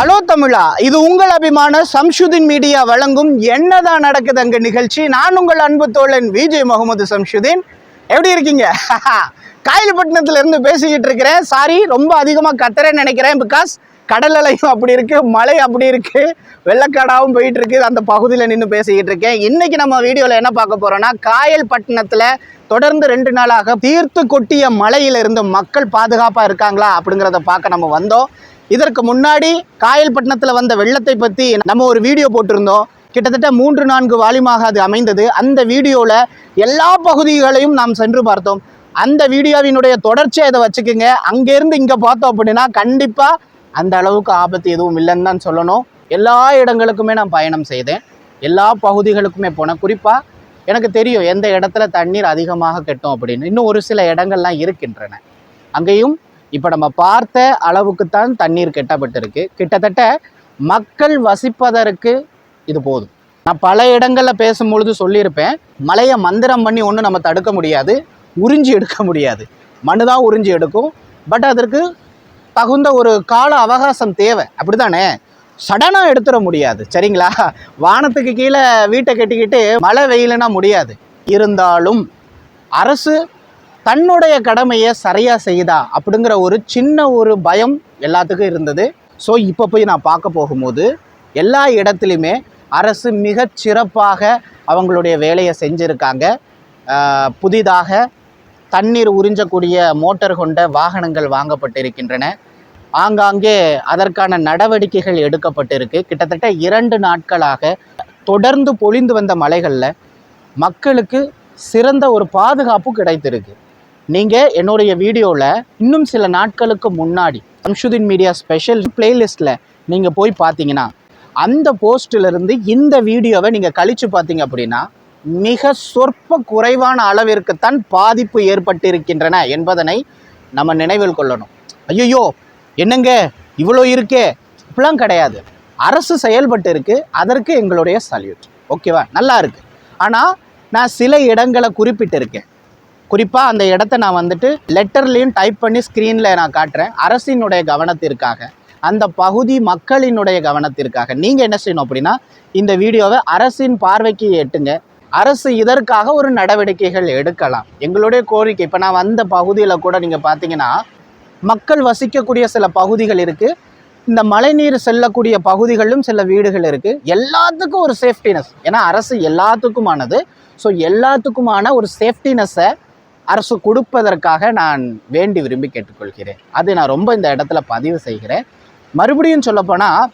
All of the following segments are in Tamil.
ஹலோ தமிழா இது உங்கள் அபிமான சம்ஷுதீன் மீடியா வழங்கும் என்னதான் நடக்குது அங்கே நிகழ்ச்சி. நான் உங்கள் அன்பு தோழன் விஜய் முகமது சம்ஷுதீன் எப்படி இருக்கீங்க? காயல்பட்டினத்துல இருந்து பேசிக்கிட்டு இருக்கிறேன். சாரி ரொம்ப அதிகமாக கத்துறேன்னு நினைக்கிறேன் பிகாஸ் கடல் அலையும் அப்படி இருக்கு மழை அப்படி இருக்கு வெள்ளக்காடாவும் போயிட்டு இருக்கு. அந்த பகுதியில் நின்று பேசிக்கிட்டு இருக்கேன். இன்னைக்கு நம்ம வீடியோவில் என்ன பார்க்க போறோம்னா காயல்பட்டினத்தில் தொடர்ந்து ரெண்டு நாளாக தீர்த்து கொட்டிய மலையிலிருந்து மக்கள் பாதுகாப்பாக இருக்காங்களா அப்படிங்கிறத பார்க்க நம்ம வந்தோம். இதற்கு முன்னாடி காயல்பட்டினத்தில் வந்த வெள்ளத்தை பற்றி நம்ம ஒரு வீடியோ போட்டிருந்தோம். கிட்டத்தட்ட மூன்று நான்கு வாலிமாக அது அமைந்தது. அந்த வீடியோவில் எல்லா பகுதிகளையும் நாம் சென்று பார்த்தோம். அந்த வீடியோவினுடைய தொடர்ச்சியை இதை வச்சுக்கோங்க. அங்கேருந்து இங்கே பார்த்தோம் அப்படின்னா கண்டிப்பாக அந்த அளவுக்கு ஆபத்து எதுவும் இல்லைன்னு தான் சொல்லணும். எல்லா இடங்களுக்குமே நான் பயணம் செய்தேன். எல்லா பகுதிகளுக்குமே போனேன். குறிப்பாக எனக்கு தெரியும் எந்த இடத்துல தண்ணீர் அதிகமாக கெட்டும் அப்படின்னு. இன்னும் ஒரு சில இடங்கள்லாம் இருக்கின்றன. அங்கேயும் இப்போ நம்ம பார்த்த அளவுக்குத்தான் தண்ணீர் கெட்டப்பட்டிருக்கு. கிட்டத்தட்ட மக்கள் வசிப்பதற்கு இது போதும். நான் பல இடங்களில் பேசும்பொழுது சொல்லியிருப்பேன் மலையை மந்திரம் பண்ணி ஒன்றும் நம்ம தடுக்க முடியாது உறிஞ்சி எடுக்க முடியாது. மண்ணு தான் உறிஞ்சி எடுக்கும். பட் அதற்கு தகுந்த ஒரு கால அவகாசம் தேவை. அப்படி தானே சடனாக எடுத்துட முடியாது. சரிங்களா? வானத்துக்கு கீழே வீட்டை கட்டிக்கிட்டு மழை வெயிலுனா முடியாது. இருந்தாலும் அரசு தன்னுடைய கடமையை சரியாக செய்தா அப்படிங்கிற ஒரு சின்ன ஒரு பயம் எல்லாத்துக்கும் இருந்தது. ஸோ இப்போ போய் நான் பார்க்க போகும்போது எல்லா இடத்துலையுமே அரசு மிகச் சிறப்பாக அவங்களுடைய வேலையை செஞ்சுருக்காங்க. புதிதாக தண்ணீர் உறிஞ்சக்கூடிய மோட்டர் கொண்ட வாகனங்கள் வாங்கப்பட்டிருக்கின்றன. ஆங்காங்கே அதற்கான நடவடிக்கைகள் எடுக்கப்பட்டிருக்கு. கிட்டத்தட்ட இரண்டு நாட்களாக தொடர்ந்து பொழிந்து வந்த மலைகளில் மக்களுக்கு சிறந்த ஒரு பாதுகாப்பு கிடைத்திருக்கு. நீங்கள் என்னுடைய வீடியோவில் இன்னும் சில நாட்களுக்கு முன்னாடி சம்ஷுதீன் மீடியா ஸ்பெஷல் பிளேலிஸ்ட்டில் நீங்கள் போய் பார்த்தீங்கன்னா அந்த போஸ்ட்டிலிருந்து இந்த வீடியோவை நீங்கள் கழித்து பார்த்தீங்க அப்படின்னா மிக சொற்ப குறைவான அளவிற்குத்தான் பாதிப்பு ஏற்பட்டிருக்கின்றன என்பதனை நம்ம நினைவில் கொள்ளணும். ஐயோ என்னங்க இவ்வளோ இருக்கே? இப்பெல்லாம் கிடையாது. அரசு செயல்பட்டு இருக்கு அதற்கு எங்களுடைய சல்யூட் ஓகேவா நல்லா இருக்கு. ஆனால் நான் சில இடங்களை குறிப்பிட்டிருக்கேன். குறிப்பாக அந்த இடத்த நான் வந்துட்டு லெட்டர்லேயும் டைப் பண்ணி ஸ்க்ரீனில் நான் காட்டுறேன். அரசினுடைய கவனத்திற்காக அந்த பகுதி மக்களினுடைய கவனத்திற்காக. நீங்கள் என்ன செய்யணும் அப்படின்னா இந்த வீடியோவை அரசின் பார்வைக்கு எட்டுங்க. அரசு இதற்காக ஒரு நடவடிக்கைகள் எடுக்கலாம். எங்களுடைய கோரிக்கை இப்போ நான் வந்த பகுதியில் கூட நீங்கள் பார்த்தீங்கன்னா மக்கள் வசிக்கக்கூடிய சில பகுதிகள் இருக்குது இந்த மழைநீர் செல்லக்கூடிய பகுதிகளிலும் சில வீடுகள் இருக்குது எல்லாத்துக்கும் ஒரு சேஃப்டினஸ் ஏன்னா அரசு எல்லாத்துக்குமானது. ஸோ எல்லாத்துக்குமான ஒரு சேஃப்டினஸை அரசு கொடுப்பதற்காக நான் வேண்டி விரும்பி கேட்டுக்கொள்கிறேன். அது நான் ரொம்ப இந்த இடத்துல பதிவு செய்கிறேன். மறுபடியும் சொல்லப்போனால்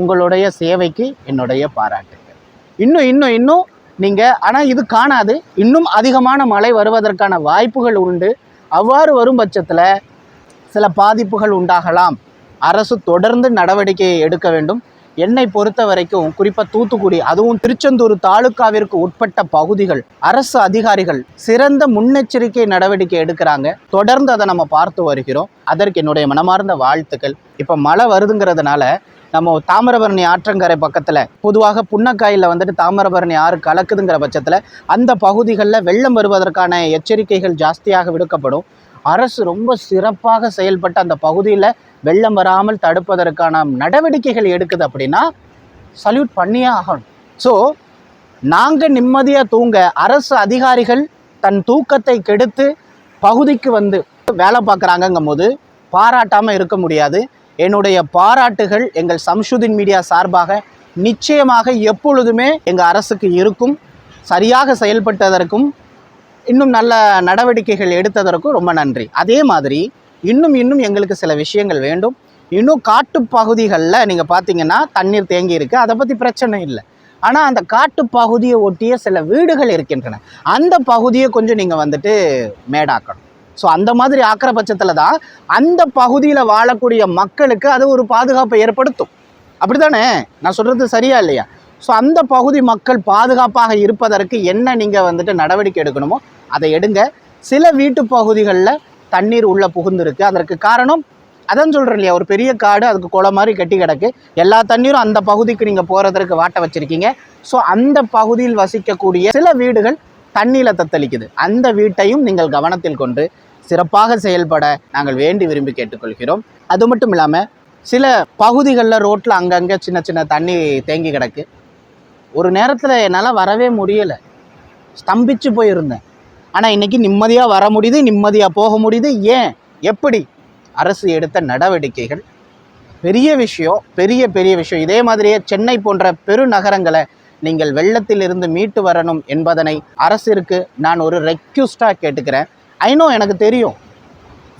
உங்களுடைய சேவைக்கு என்னுடைய பாராட்டுகள். இன்னும் இன்னும் இன்னும் நீங்கள் ஆனால் இது காணாது. இன்னும் அதிகமான மழை வருவதற்கான வாய்ப்புகள் உண்டு. அவ்வாறு வரும் பட்சத்தில் சில பாதிப்புகள் உண்டாகலாம். அரசு தொடர்ந்து நடவடிக்கை எடுக்க வேண்டும். என்னை பொறுத்த வரைக்கும் குறிப்பாக தூத்துக்குடி அதுவும் திருச்செந்தூர் தாலுக்காவிற்கு உட்பட்ட பகுதிகள் அரசு அதிகாரிகள் சிறந்த முன்னெச்சரிக்கை நடவடிக்கை எடுக்கிறாங்க. தொடர்ந்து அதை நம்ம பார்த்து வருகிறோம். அதற்கு என்னுடைய மனமார்ந்த வாழ்த்துக்கள். இப்போ மழை வருதுங்கிறதுனால நம்ம தாமிரபரணி ஆற்றங்கரை பக்கத்தில் பொதுவாக புன்னக்காயில் வந்துட்டு தாமிரபரணி ஆறு கலக்குதுங்கிற பட்சத்தில் அந்த பகுதிகளில் வெள்ளம் வருவதற்கான எச்சரிக்கைகள் ஜாஸ்தியாக விடுக்கப்படும். அரசு ரொம்ப சிறப்பாக செயல்பட்டு அந்த பகுதியில் வெள்ளம் வராமல் தடுப்பதற்கான நடவடிக்கைகள் எடுக்குது அப்படின்னா சல்யூட் பண்ணியே ஆகணும். ஸோ நாங்கள் நிம்மதியாக தூங்க அரசு அதிகாரிகள் தன் தூக்கத்தை கெடுத்து பகுதிக்கு வந்து வேலை பார்க்குறாங்கங்கும் போது பாராட்டாமல் இருக்க முடியாது. என்னுடைய பாராட்டுகள் எங்கள் சம்ஷுதீன் மீடியா சார்பாக நிச்சயமாக எப்பொழுதுமே எங்கள் அரசுக்கு இருக்கும். சரியாக செயல்பட்டதற்கும் இன்னும் நல்ல நடவடிக்கைகள் எடுத்ததற்கும் ரொம்ப நன்றி. அதே மாதிரி இன்னும் இன்னும் எங்களுக்கு சில விஷயங்கள் வேண்டும். இன்னும் காட்டு பகுதிகளில் நீங்கள் பார்த்தீங்கன்னா தண்ணீர் தேங்கி இருக்குது அதை பற்றி பிரச்சனை இல்லை. ஆனால் அந்த காட்டு பகுதியை ஒட்டிய சில வீடுகள் இருக்கின்றன. அந்த பகுதியை கொஞ்சம் நீங்கள் வந்துட்டு மேடாக்கணும். ஸோ அந்த மாதிரி ஆக்கிற பட்சத்தில் தான் அந்த பகுதியில் வாழக்கூடிய மக்களுக்கு அது ஒரு பாதுகாப்பை ஏற்படுத்தும். அப்படி தானே நான் சொல்கிறது சரியா இல்லையா? ஸோ அந்த பகுதி மக்கள் பாதுகாப்பாக இருப்பதற்கு என்ன நீங்கள் வந்துட்டு நடவடிக்கை எடுக்கணுமோ அதை எடுங்க. சில வீட்டு பகுதிகளில் தண்ணீர் உள்ளே புகுந்திருக்கு. அதற்கு காரணம் அதான் சொல்கிறேன் இல்லையா ஒரு பெரிய காடு அதுக்கு குளம் மாதிரி கட்டி கிடக்கு. எல்லா தண்ணீரும் அந்த பகுதிக்கு நீங்கள் போகிறதற்கு வாட்ட வச்சுருக்கீங்க. ஸோ அந்த பகுதியில் வசிக்கக்கூடிய சில வீடுகள் தண்ணியில் தத்தளிக்குது. அந்த வீட்டையும் நீங்கள் கவனத்தில் கொண்டு சிறப்பாக செயல்பட நாங்கள் வேண்டி விரும்பி கேட்டுக்கொள்கிறோம். அது மட்டும் இல்லாமல் சில பகுதிகளில் ரோட்டில் அங்கங்கே சின்ன சின்ன தண்ணி தேங்கி கிடக்கு. ஒரு நேரத்தில் என்னால் வரவே முடியலை. ஸ்தம்பிச்சு போயிருந்தேன். ஆனால் இன்னைக்கு நிம்மதியாக வர முடியுது நிம்மதியாக போக முடியுது. ஏன்? எப்படி? அரசு எடுத்த நடவடிக்கைகள். பெரிய விஷயம் பெரிய பெரிய விஷயம். இதே மாதிரியே சென்னை போன்ற பெருநகரங்களை நீங்கள் வெள்ளத்திலிருந்து மீட்டு வரணும் என்பதனை அரசிற்கு நான் ஒரு ரெக்யூஸ்டாக கேட்டுக்கிறேன். ஐநோ எனக்கு தெரியும்.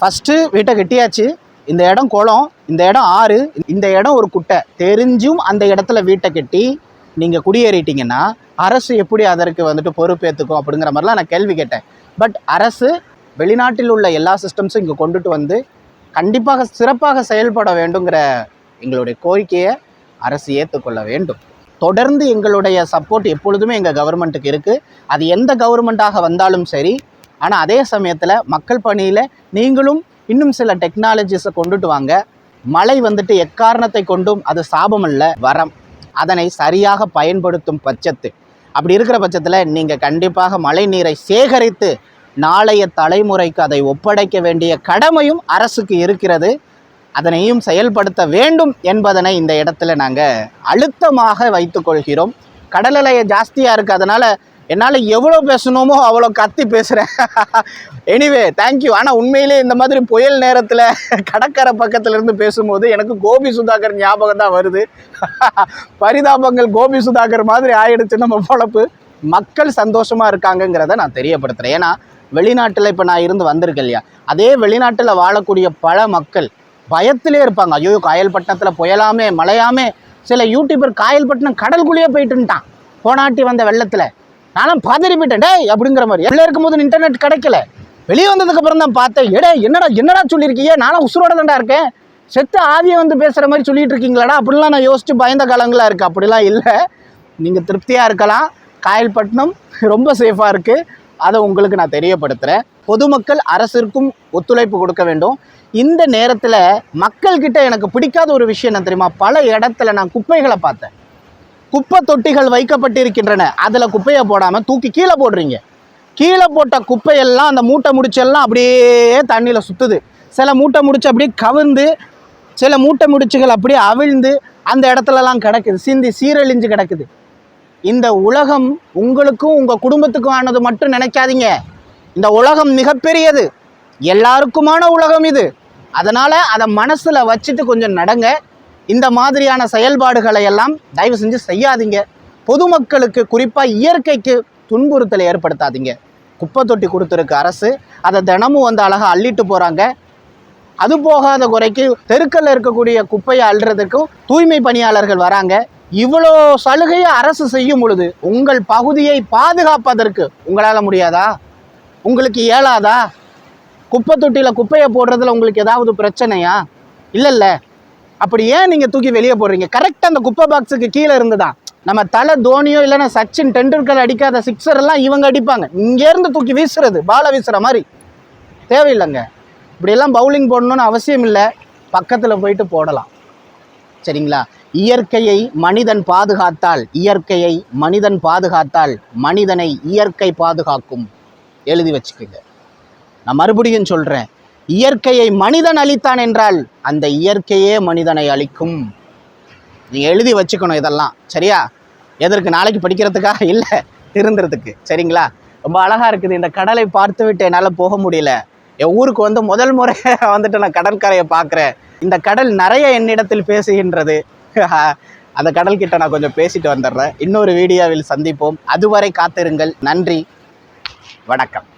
ஃபஸ்ட்டு வீட்டை கட்டியாச்சு. இந்த இடம் குளம் இந்த இடம் ஆறு இந்த இடம் ஒரு குட்டை. தெரிஞ்சும் அந்த இடத்துல வீட்டை கட்டி நீங்கள் குடியேறிட்டீங்கன்னா அரசு எப்படி அதற்கு வந்துட்டு பொறுப்பேற்றுக்கும் அப்படிங்கிற மாதிரிலாம் நான் கேள்வி கேட்டேன். பட் அரசு வெளிநாட்டில் உள்ள எல்லா சிஸ்டம்ஸும் இங்கே கொண்டுட்டு வந்து கண்டிப்பாக சிறப்பாக செயல்பட வேண்டுங்கிற எங்களுடைய கோரிக்கையை அரசு ஏற்றுக்கொள்ள வேண்டும். தொடர்ந்து எங்களுடைய சப்போர்ட் எப்பொழுதுமே எங்கள் கவர்மெண்ட்டுக்கு இருக்குது அது எந்த கவர்மெண்ட்டாக வந்தாலும் சரி ஆனால் அதே சமயத்தில் மக்கள் பணியில் நீங்களும் இன்னும் சில டெக்னாலஜிஸை கொண்டுட்டு வாங்க. மழை வந்துட்டு எக்காரணத்தை கொண்டும் அது சாபம் இல்லை வரம். அதனை சரியாக பயன்படுத்தும் பட்சத்து. அப்படி இருக்கிற பட்சத்தில் நீங்கள் கண்டிப்பாக மழை நீரை சேகரித்து நாளைய தலைமுறைக்கு அதை ஒப்படைக்க வேண்டிய கடமையும் அரசுக்கு இருக்கிறது. அதனையும் செயல்படுத்த வேண்டும் என்பதனை இந்த இடத்துல நாங்கள் அழுத்தமாக வைத்துக்கொள்கிறோம் கடல் அலையை ஜாஸ்தியாக இருக்குது அதனால் என்னால் எவ்வளோ பேசணுமோ அவ்வளோ கத்தி பேசுகிறேன் எனிவே தேங்க்யூ ஆனால் உண்மையிலே இந்த மாதிரி புயல் நேரத்தில் கடற்கரை பக்கத்தில் இருந்து பேசும்போது எனக்கு கோபி சுதாகர் ஞாபகம் தான் வருது. பரிதாபங்கள் கோபி சுதாகர் மாதிரி ஆயிடுச்சு நம்ம பொழப்பு. மக்கள் சந்தோஷமாக இருக்காங்கங்கிறத நான் தெரியப்படுத்துகிறேன் ஏன்னா வெளிநாட்டில் இப்போ நான் இருந்து வந்திருக்கேன் இல்லையா? அதே வெளிநாட்டில் வாழக்கூடிய பல மக்கள் பயத்திலே இருப்பாங்க. ஐயோ காயல்பட்டினத்தில் புயலாமே மழையாமே. சில யூடியூபர் காயல்பட்டினம் கடலுக்குள்ளேயே போயிட்டுன்ட்டான் போனாட்டி வந்த வெள்ளத்தில். நானும் பதறி போயிட்டேன் அப்படிங்கிற மாதிரி. எல்லாம் இருக்கும்போது இன்டர்நெட் கிடைக்கல. வெளியே வந்ததுக்கு அப்புறம் தான் பார்த்தேன். எடே என்னடா என்னடா சொல்லியிருக்கீங்க நானும் உசுரோட தான்டா இருக்கேன். செத்து ஆவியை வந்து பேசுகிற மாதிரி சொல்லிட்டு இருக்கீங்களாடா? அப்படிலாம் நான் யோசிச்சு பயந்த காலங்களாக இருக்குது அப்படிலாம் இல்லை. நீங்கள் திருப்தியாக இருக்கலாம். காயல்பட்டினம் ரொம்ப சேஃபாக இருக்குது அதை உங்களுக்கு நான் தெரியப்படுத்துகிறேன் பொதுமக்கள் அரசிற்கும் ஒத்துழைப்பு கொடுக்க வேண்டும். இந்த நேரத்தில் மக்கள்கிட்ட எனக்கு பிடிக்காத ஒரு விஷயம் என்ன தெரியுமா? பல இடத்துல நான் குப்பைகளை பார்த்தேன். குப்பை தொட்டிகள் வைக்கப்பட்டிருக்கின்றன. அதில் குப்பையை போடாமல் தூக்கி கீழே போடுறீங்க. கீழே போட்ட குப்பையெல்லாம் அந்த மூட்டை முடிச்செல்லாம் அப்படியே தண்ணியில் சுற்றுது சில மூட்டை முடிச்சு அப்படியே கவிழ்ந்து சில மூட்டை முடிச்சுகள் அப்படியே அவிழ்ந்து அந்த இடத்துலலாம் கிடக்குது. சிந்தி சீரழிஞ்சு கிடக்குது. இந்த உலகம் உங்களுக்கும் உங்கள் குடும்பத்துக்கும் ஆனது மட்டும் நினைக்காதீங்க. இந்த உலகம் மிகப்பெரியது. எல்லாருக்குமான உலகம் இது. அதனால் அதை மனசில் வச்சுட்டு கொஞ்சம் நடங்க. இந்த மாதிரியான செயல்பாடுகளை எல்லாம் தயவு செஞ்சு செய்யாதீங்க. பொதுமக்களுக்கு குறிப்பாக இயற்கைக்கு துன்புறுத்தலை ஏற்படுத்தாதீங்க. குப்பை தொட்டி கொடுத்துருக்கு அரசு அதை தினமும் வந்து அழகாக அள்ளிட்டு போகிறாங்க அது போகாத குறைக்கு தெருக்கல்ல இருக்கக்கூடிய குப்பையை அள்ளுறதுக்கும் தூய்மை பணியாளர்கள் வராங்க. இவ்வளோ சலுகையை அரசு செய்யும் பொழுது உங்கள் பகுதியை பாதுகாப்பதற்கு உங்களால் முடியாதா? உங்களுக்கு இயலாதா? குப்பை தொட்டியில் குப்பையை போடுறதுல உங்களுக்கு ஏதாவது பிரச்சனையா? இல்லைல்ல. அப்படி ஏன் நீங்கள் தூக்கி வெளியே போடுறீங்க? கரெக்டாக அந்த குப்பை பாக்ஸுக்கு கீழே இருந்துதான் நம்ம தலை தோனியோ இல்லைன்னா சச்சின் டெண்டுல்கர் அடிக்காத சிக்ஸர் எல்லாம் இவங்க அடிப்பாங்க. இங்கேருந்து தூக்கி வீசுறது பாலை வீசுகிற மாதிரி. தேவையில்லைங்க. இப்படியெல்லாம் பவுலிங் போடணும்னு அவசியம் இல்லை. பக்கத்தில் போயிட்டு போடலாம். சரிங்களா? இயற்கையை மனிதன் பாதுகாத்தால் இயற்கையை மனிதன் பாதுகாத்தால் மனிதனை இயற்கை பாதுகாக்கும். எழுதி வச்சுக்கோங்க. நான் மறுபடியும் சொல்கிறேன் இயற்கையை மனிதன் அளித்தான் என்றால் அந்த இயற்கையே மனிதனை அழிக்கும். நீங்கள் எழுதி வச்சுக்கணும் இதெல்லாம். சரியா? எதற்கு? நாளைக்கு படிக்கிறதுக்காக இல்லை திருந்துறதுக்கு. சரிங்களா? ரொம்ப அழகாக இருக்குது. இந்த கடலை பார்த்து விட்டு என்னால் போக முடியல. என் ஊருக்கு வந்து முதல் முறை வந்துட்டு நான் கடற்கரையை பார்க்குறேன். இந்த கடல் நிறைய என்னிடத்தில் பேசுகின்றது. அந்த கடல்கிட்ட நான் கொஞ்சம் பேசிட்டு வந்துடுறேன். இன்னொரு வீடியோவில் சந்திப்போம். அதுவரை காத்திருங்கள். நன்றி. வணக்கம்.